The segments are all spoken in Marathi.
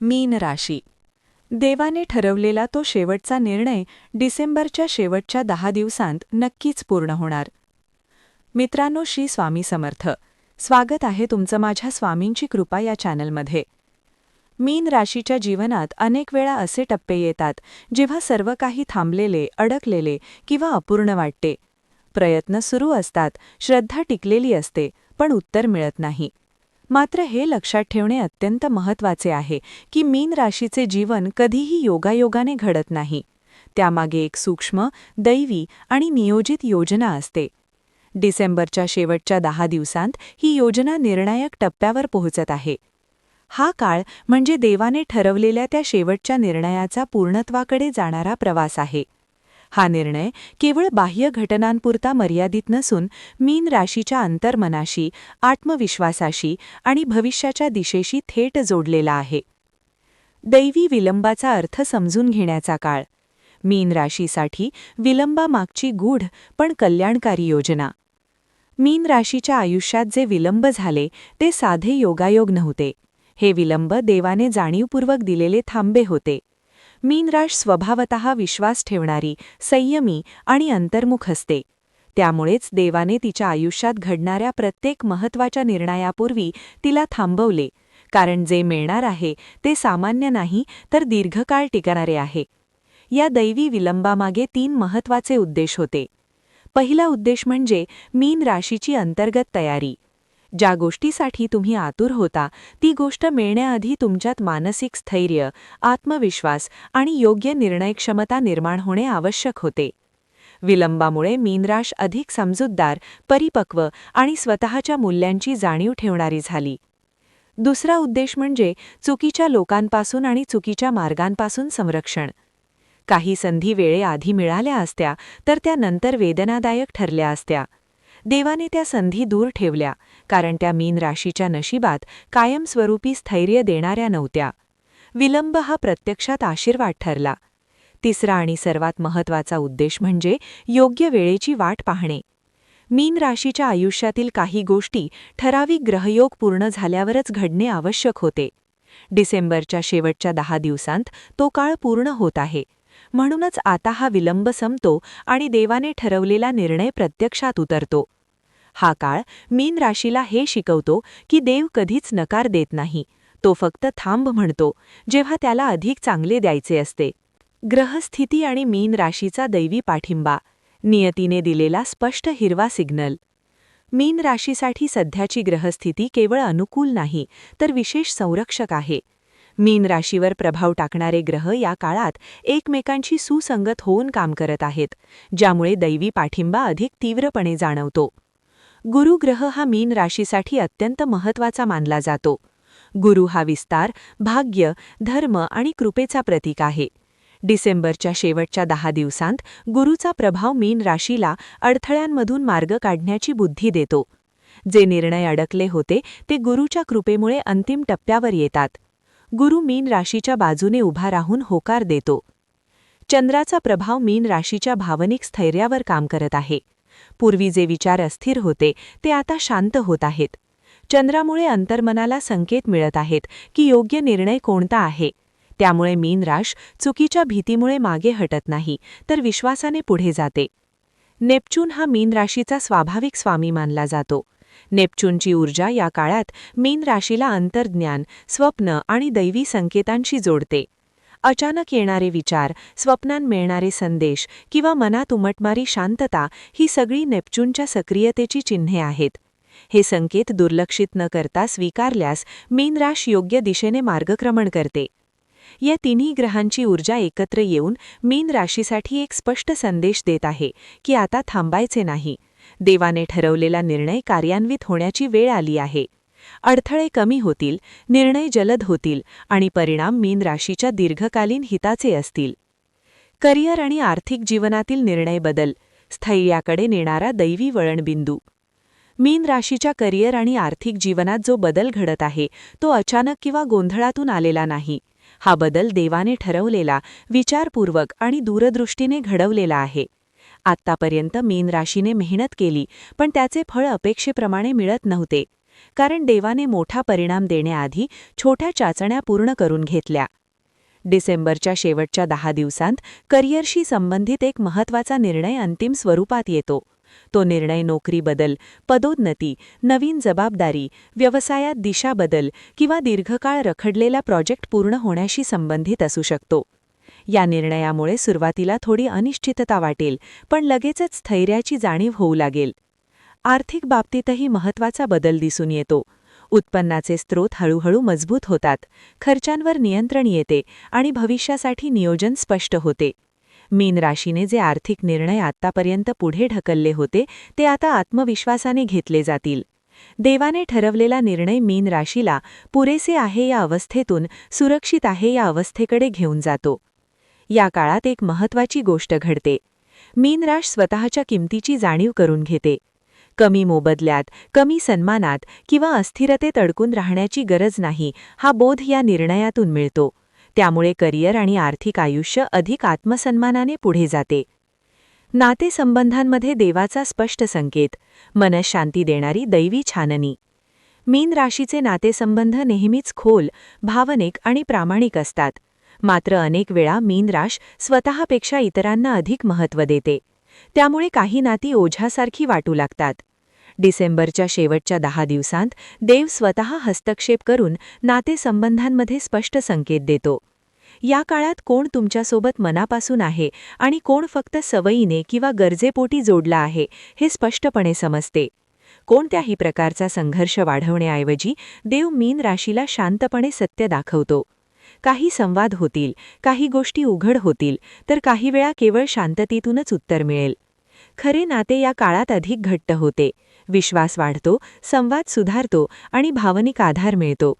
मीन राशी. देवाने ठरवलेला तो शेवटचा निर्णय डिसेंबरच्या शेवटच्या दहा दिवसांत नक्कीच पूर्ण होणार. मित्रांनो श्री स्वामी समर्थ. स्वागत आहे तुमचं माझ्या स्वामींची कृपा या चॅनलमध्ये. मीन राशीच्या जीवनात अनेक वेळा असे टप्पे येतात जेव्हा सर्व काही थांबलेले अडकलेले किंवा अपूर्ण वाटते. प्रयत्न सुरू असतात श्रद्धा टिकलेली असते पण उत्तर मिळत नाही. मात्र हे लक्षात ठेवणे अत्यंत महत्त्वाचे आहे की मीन राशीचे जीवन कधीही योगायोगाने घडत नाही. त्यामागे एक सूक्ष्म दैवी आणि नियोजित योजना असते. डिसेंबरच्या शेवटच्या दहा दिवसांत ही योजना निर्णायक टप्प्यावर पोहोचत आहे. हा काळ म्हणजे देवाने ठरवलेल्या त्या शेवटच्या निर्णयाचा पूर्णत्वाकडे जाणारा प्रवास आहे. हा निर्णय केवळ बाह्य घटनांपुरता मर्यादित नसून मीन राशीच्या अंतर्मनाशी आत्मविश्वासाशी आणि भविष्याच्या दिशेशी थेट जोडलेला आहे. दैवी विलंबाचा अर्थ समजून घेण्याचा काळ. मीन राशीसाठी विलंबामागची गूढ पण कल्याणकारी योजना. मीन राशीच्या आयुष्यात जे विलंब झाले ते साधे योगायोग नव्हते. हे विलंब देवाने जाणीवपूर्वक दिलेले थांबे होते. मीनराश स्वभावत विश्वास ठेवणारी संयमी आणि अंतर्मुख असते. त्यामुळेच देवाने तिच्या आयुष्यात घडणाऱ्या प्रत्येक महत्त्वाच्या निर्णयापूर्वी तिला थांबवले कारण जे मिळणार आहे ते सामान्य नाही तर दीर्घकाळ टिकणारे आहे. या दैवी विलंबामागे तीन महत्त्वाचे उद्देश होते. पहिला उद्देश म्हणजे मीन राशीची अंतर्गत तयारी. ज्या गोष्टीसाठी तुम्ही आतुर होता ती गोष्ट मिळण्याआधी तुमच्यात मानसिक स्थैर्य आत्मविश्वास आणि योग्य निर्णयक्षमता निर्माण होणे आवश्यक होते. विलंबामुळे मीनराश अधिक समजूतदार परिपक्व आणि स्वतःच्या मूल्यांची जाणीव ठेवणारी झाली. दुसरा उद्देश म्हणजे चुकीच्या लोकांपासून आणि चुकीच्या मार्गांपासून संरक्षण. काही संधी वेळेआधी मिळाल्या असत्या तर त्या नंतर वेदनादायक ठरल्या असत्या. देवाने त्या संधी दूर ठेवल्या कारण त्या मीन राशीच्या नशिबात कायमस्वरूपी स्थैर्य देणाऱ्या नव्हत्या. विलंब हा प्रत्यक्षात आशीर्वाद ठरला. तिसरा आणि सर्वात महत्त्वाचा उद्देश म्हणजे योग्य वेळेची वाट पाहणे. मीन राशीच्या आयुष्यातील काही गोष्टी ठराविक ग्रहयोग पूर्ण झाल्यावरच घडणे आवश्यक होते. डिसेंबरच्या शेवटच्या दहा दिवसांत तो काळ पूर्ण होत आहे. म्हणूनच आता हा विलंब संपतो आणि देवाने ठरवलेला निर्णय प्रत्यक्षात उतरतो. हा काळ मीन राशीला हे शिकवतो की देव कधीच नकार देत नाही. तो फक्त थांब म्हणतो जेव्हा त्याला अधिक चांगले द्यायचे असते. ग्रहस्थिती आणि मीन राशीचा दैवी पाठिंबा. नियतीने दिलेला स्पष्ट हिरवा सिग्नल. मीन राशीसाठी सध्याची ग्रहस्थिती केवळ अनुकूल नाही तर विशेष संरक्षक आहे. मीन राशीवर प्रभाव टाकणारे ग्रह या काळात एकमेकांशी सुसंगत होऊन काम करत आहेत ज्यामुळे दैवी पाठिंबा अधिक तीव्रपणे जाणवतो. गुरु ग्रह हा मीन राशीसाठी अत्यंत महत्त्वाचा मानला जातो. गुरु हा विस्तार भाग्य धर्म आणि कृपेचा प्रतीक आहे. डिसेंबरच्या शेवटच्या दहा दिवसांत गुरुचा प्रभाव मीन राशीला अडथळ्यांमधून मार्ग काढण्याची बुद्धी देतो. जे निर्णय अडकले होते ते गुरुच्या कृपेमुळे अंतिम टप्प्यावर येतात. गुरु मीन राशीच्या बाजूने उभा राहून होकार देतो. चंद्राचा प्रभाव मीन राशीच्या भावनिक स्थैर्यावर काम करत आहे. पूर्वी जे विचार अस्थिर होते ते आता शांत होत आहेत. चंद्रामुळे अंतर्मनाला संकेत मिळत आहेत की योग्य निर्णय कोणता आहे. त्यामुळे मीन राश चुकीच्या भीतीमुळे मागे हटत नाही तर विश्वासाने पुढे जाते. नेपच्यून हा मीन राशीचा स्वाभाविक स्वामी मानला जातो. नेपच्यूनची ऊर्जा या काळात मीन राशीला अंतर्ज्ञान स्वप्न आणि दैवी संकेतांशी जोडते. अचानक येणारे विचार स्वप्नांत मिळणारे संदेश किंवा मनात उमटणारी शांतता ही सगळी नेपच्यूनच्या सक्रियतेची चिन्हे आहेत. हे संकेत दुर्लक्षित न करता स्वीकारल्यास मीनराश योग्य दिशेने मार्गक्रमण करते. या तिन्ही ग्रहांची ऊर्जा एकत्र येऊन मीन राशीसाठी एक स्पष्ट संदेश देत आहे की आता थांबायचे नाही. देवाने ठरवलेला निर्णय कार्यान्वित होण्याची वेळ आली आहे. अडथळे कमी होतील निर्णय जलद होतील आणि परिणाम मीन राशीच्या दीर्घकालीन हिताचे असतील. करिअर आणि आर्थिक जीवनातील निर्णय बदल स्थैर्याकडे नेणारा दैवी वळणबिंदू. मीन राशीच्या करिअर आणि आर्थिक जीवनात जो बदल घडत आहे तो अचानक किंवा गोंधळातून आलेला नाही. हा बदल देवाने ठरवलेला विचारपूर्वक आणि दूरदृष्टीने घडवलेला आहे. आत्तापर्यंत मीन राशीने मेहनत केली पण त्याचे फळ अपेक्षेप्रमाणे मिळत नव्हते. कारण देवाने मोठा परिणाम देण्याआधी छोट्या चाचण्या पूर्ण करून घेतल्या. डिसेंबरच्या शेवटच्या दहा दिवसांत करिअरशी संबंधित एक महत्त्वाचा निर्णय अंतिम स्वरूपात येतो. तो निर्णय नोकरी बदल पदोन्नती नवीन जबाबदारी व्यवसायात दिशा बदल किंवा दीर्घकाळ रखडलेला प्रोजेक्ट पूर्ण होण्याशी संबंधित असू शकतो. या निर्णयामुळे सुरुवातीला थोडी अनिश्चितता वाटेल पण लगेचच स्थैर्याची जाणीव होऊ लागेल. आर्थिक बाबतीतही महत्त्वाचा बदल दिसून येतो. उत्पन्नाचे स्रोत हळूहळू मजबूत होतात खर्चांवर नियंत्रण येते आणि भविष्यासाठी नियोजन स्पष्ट होते. मीन राशीने जे आर्थिक निर्णय आत्तापर्यंत पुढे ढकलले होते ते आता आत्मविश्वासाने घेतले जातील. देवाने ठरवलेला निर्णय मीन राशीला पुरेसे आहे या अवस्थेतून सुरक्षित आहे या अवस्थेकडे घेऊन जातो. या काळात एक महत्त्वाची गोष्ट घडते. मीनराश स्वतःच्या किमतीची जाणीव करून घेते. कमी मोबदल्यात कमी सन्मानात किंवा अस्थिरतेत अडकून राहण्याची गरज नाही हा बोध या निर्णयातून मिळतो. त्यामुळे करिअर आणि आर्थिक आयुष्य अधिक आत्मसन्मानाने पुढे जाते. नातेसंबंधांमध्ये देवाचा स्पष्ट संकेत मनशांती देणारी दैवी छाननी. मीन राशीचे नातेसंबंध नेहमीच खोल भावनिक आणि प्रामाणिक असतात. मात्र अनेक वेळा मीनराश स्वतःपेक्षा इतरांना अधिक महत्त्व देते. त्यामुळे काही नाती ओझ्यासारखी वाटू लागतात. डिसेंबरच्या शेवटच्या दहा दिवसांत देव स्वतः हस्तक्षेप करून नातेसंबंधांमध्ये स्पष्ट संकेत देतो. या काळात कोण तुमच्यासोबत मनापासून आहे आणि कोण फक्त सवयीने किंवा गरजेपोटी जोडला आहे हे स्पष्टपणे समजते. कोणत्याही प्रकारचा संघर्ष वाढवण्याऐवजी देव मीन राशीला शांतपणे सत्य दाखवतो. काही संवाद होतील काही गोष्टी उघड होतील तर काही वेळा केवळ शांततेतूनच उत्तर मिळेल. खरे नाते या काळात अधिक घट्ट होते. विश्वास वाढतो संवाद सुधारतो आणि भावनिक आधार मिळतो.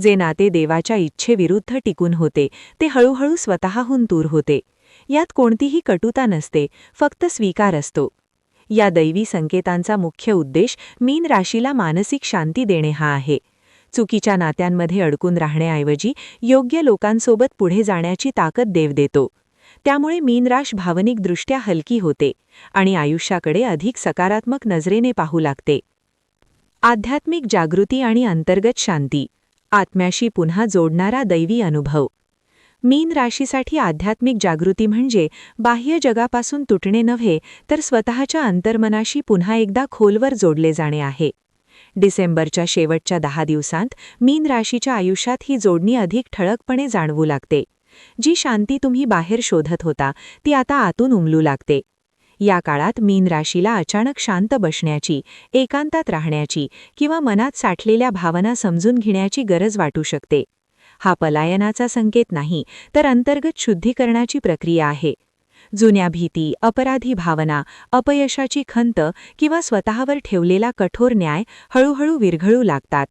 जे नाते देवाच्या इच्छेविरुद्ध टिकून होते ते हळूहळू स्वतःहून दूर होते. यात कोणतीही कटुता नसते फक्त स्वीकार असतो. या दैवी संकेतांचा मुख्य उद्देश मीन राशीला मानसिक शांती देणे हा आहे. चुकीच्या नात्यांमध्ये अडकून राहण्याऐवजी योग्य लोकांसोबत पुढे जाण्याची ताकद देव देतो. त्यामुळे मीनराश भावनिकदृष्ट्या हलकी होते आणि आयुष्याकडे अधिक सकारात्मक नजरेने पाहू लागते. आध्यात्मिक जागृती आणि अंतर्गत शांती आत्म्याशी पुन्हा जोडणारा दैवी अनुभव. मीन राशीसाठी आध्यात्मिक जागृती म्हणजे बाह्य जगापासून तुटणे नव्हे तर स्वतःच्या अंतर्मनाशी पुन्हा एकदा खोलवर जोडले जाणे आहे. डिसेंबरच्या शेवटच्या दहा दिवसांत मीन राशीच्या आयुष्यात ही जोडणी अधिक ठळकपणे जाणवू लागते. जी शांती तुम्ही बाहेर शोधत होता ती आता आतून उमलू लागते. या काळात मीन राशीला अचानक शांत बसण्याची एकांतात राहण्याची किंवा मनात साठलेल्या भावना समजून घेण्याची गरज वाटू शकते. हा पलायनाचा संकेत नाही तर अंतर्गत शुद्धीकरणाची प्रक्रिया आहे. जुन्या भीती अपराधी भावना अपयशाची खंत किंवा स्वतःवर ठेवलेला कठोर न्याय हळूहळू विरघळू लागतात.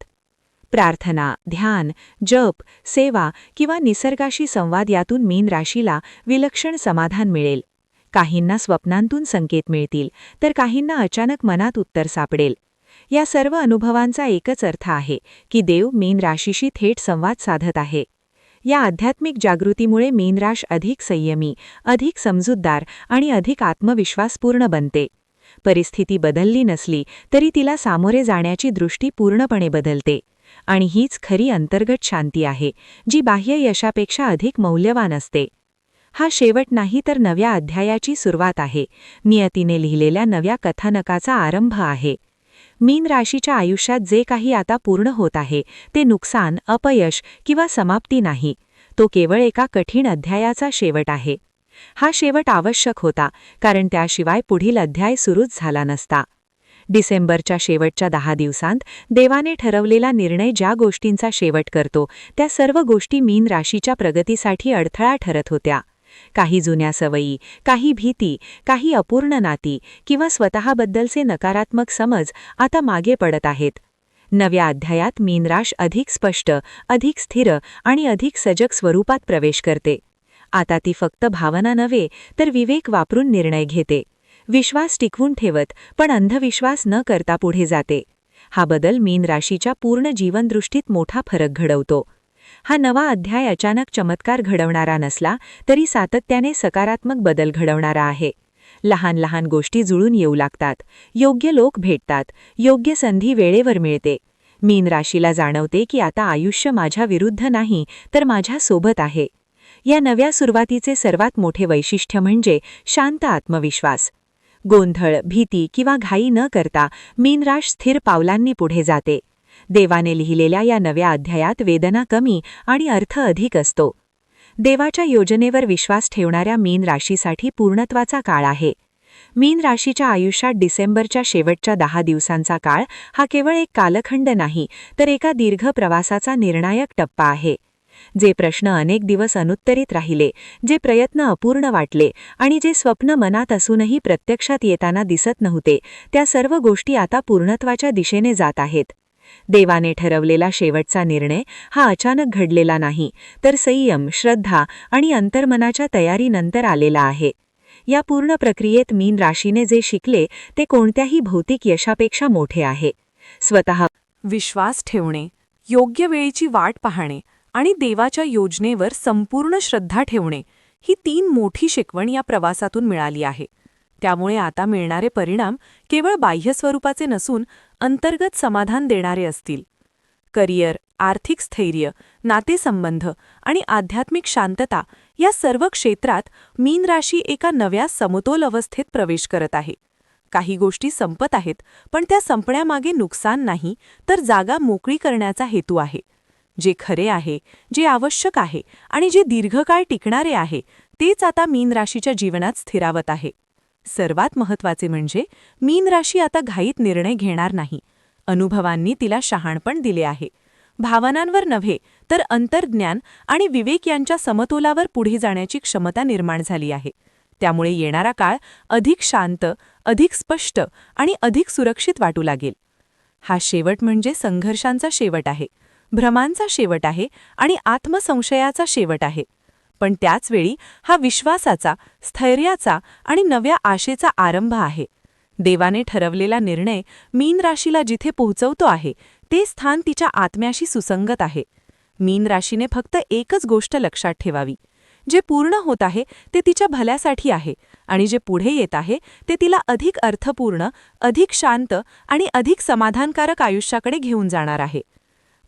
प्रार्थना ध्यान जप सेवा किंवा निसर्गाशी संवाद यातून मीन राशीला विलक्षण समाधान मिळेल. काहींना स्वप्नांतून संकेत मिळतील तर काहींना अचानक मनात उत्तर सापडेल. या सर्व अनुभवांचा एकच अर्थ आहे की देव मीन राशीशी थेट संवाद साधत आहे. या आध्यात्मिक जागृतीमुळे मीनराश अधिक संयमी अधिक समजूतदार आणि अधिक आत्मविश्वासपूर्ण बनते. परिस्थिती बदलली नसली तरी तिला सामोरे जाण्याची दृष्टी पूर्णपणे बदलते. आणि हीच खरी अंतर्गत शांती आहे जी बाह्य यशापेक्षा अधिक मौल्यवान असते. हा शेवट नाही तर नव्या अध्यायाची सुरुवात आहे. नियतीने लिहिलेल्या नव्या कथानकाचा आरंभ आहे. मीन राशीच्या आयुष्यात जे काही आता पूर्ण होत आहे ते नुकसान अपयश किंवा समाप्ती नाही. तो केवळ एका कठीण अध्यायाचा शेवट आहे. हा शेवट आवश्यक होता कारण त्याशिवाय पुढील अध्याय सुरूच झाला नसता. डिसेंबरच्या शेवटच्या दहा दिवसांत देवाने ठरवलेला निर्णय ज्या गोष्टींचा शेवट करतो त्या सर्व गोष्टी मीन राशीच्या प्रगतीसाठी अडथळा ठरत होत्या. काही जुन्या सवयी काही भीती काही अपूर्ण नाती किंवा स्वतःबद्दलचे नकारात्मक समज आता मागे पडत आहेत. नव्या अध्यायात मीनराश अधिक स्पष्ट अधिक स्थिर आणि अधिक सजग स्वरूपात प्रवेश करते. आता ती फक्त भावना नव्हे तर विवेक वापरून निर्णय घेते. विश्वास टिकवून ठेवत पण अंधविश्वास न करता पुढे जाते. हा बदल मीन राशीच्या पूर्ण जीवनदृष्टीत मोठा फरक घडवतो. हा नवा अध्याय अचानक चमत्कार घडवणारा नसला तरी सातत्याने सकारात्मक बदल घडवणारा आहे. लहान लहान गोष्टी जुळून येऊ लागतात. योग्य लोक भेटतात. योग्य संधी वेळेवर मिळते. मीन राशीला जाणवते की आता आयुष्य माझ्या विरुद्ध नाही तर माझ्या सोबत आहे. या नव्या सुरुवातीचे सर्वात मोठे वैशिष्ट्य म्हणजे शांत आत्मविश्वास. गोंधळ भीती किंवा घाई न करता मीनराश स्थिर पावलांनी पुढे जाते. देवाने लिहिलेल्या या नव्या अध्यायात वेदना कमी आणि अर्थ अधिक असतो. देवाच्या योजनेवर विश्वास ठेवणाऱ्या मीन राशीसाठी पूर्णत्वाचा काळ आहे. मीन राशीच्या आयुष्यात डिसेंबरच्या शेवटच्या दहा दिवसांचा काळ हा केवळ एक कालखंड नाही तर एका दीर्घ प्रवासाचा निर्णायक टप्पा आहे. जे प्रश्न अनेक दिवस अनुत्तरित राहिले जे प्रयत्न अपूर्ण वाटले आणि जे स्वप्न मनात असूनही प्रत्यक्षात येताना दिसत नव्हते त्या सर्व गोष्टी आता पूर्णत्वाच्या दिशेने जात आहेत. देवाने ठरवलेला शेवटचा निर्णय हा अचानक घडलेला नाही तर संयम श्रद्धा आणि अंतर्मनाच्या तयारीनंतर आलेला आहे. या पूर्ण प्रक्रियेत मीन राशीने जे शिकले ते कोणत्याही भौतिक यशापेक्षा मोठे आहे. स्वतः विश्वास ठेवणे योग्य वेळेची वाट पाहणे आणि देवाच्या योजनेवर संपूर्ण श्रद्धा ठेवणे ही तीन मोठी शिकवण या प्रवासातून मिळाली आहे. त्यामुळे आता मिळणारे परिणाम केवळ बाह्य स्वरूपाचे नसून अंतर्गत समाधान देणारे असतील. करिअर आर्थिक स्थैर्य नातेसंबंध आणि आध्यात्मिक शांतता या सर्व क्षेत्रात मीन राशी एका नव्या समतोल अवस्थेत प्रवेश करत आहे. काही गोष्टी संपत आहेत पण त्या संपण्यामागे नुकसान नाही तर जागा मोकळी करण्याचा हेतू आहे. जे खरे आहे जे आवश्यक आहे आणि जे दीर्घकाळ टिकणारे आहे तेच आता मीन राशीच्या जीवनात स्थिरावत आहे. सर्वात महत्त्वाचे म्हणजे मीन राशी आता घाईत निर्णय घेणार नाही. अनुभवांनी तिला शहाणपण दिले आहे. भावनांवर नव्हे तर अंतर्ज्ञान आणि विवेक यांच्या समतोलावर पुढे जाण्याची क्षमता निर्माण झाली आहे. त्यामुळे येणारा काळ अधिक शांत अधिक स्पष्ट आणि अधिक सुरक्षित वाटू लागेल. हा शेवट म्हणजे संघर्षांचा शेवट आहे. भ्रमांचा शेवट आहे आणि आत्मसंशयाचा शेवट आहे. पण त्याचवेळी हा विश्वासाचा स्थैर्याचा आणि नव्या आशेचा आरंभ आहे. देवाने ठरवलेला निर्णय मीन राशीला जिथे पोहोचवतो आहे ते स्थान तिच्या आत्म्याशी सुसंगत आहे. मीन राशीने फक्त एकच गोष्ट लक्षात ठेवावी. जे पूर्ण होत आहे ते तिच्या भल्यासाठी आहे आणि जे पुढे येत आहे ते तिला अधिक अर्थपूर्ण अधिक शांत आणि अधिक समाधानकारक आयुष्याकडे घेऊन जाणार आहे.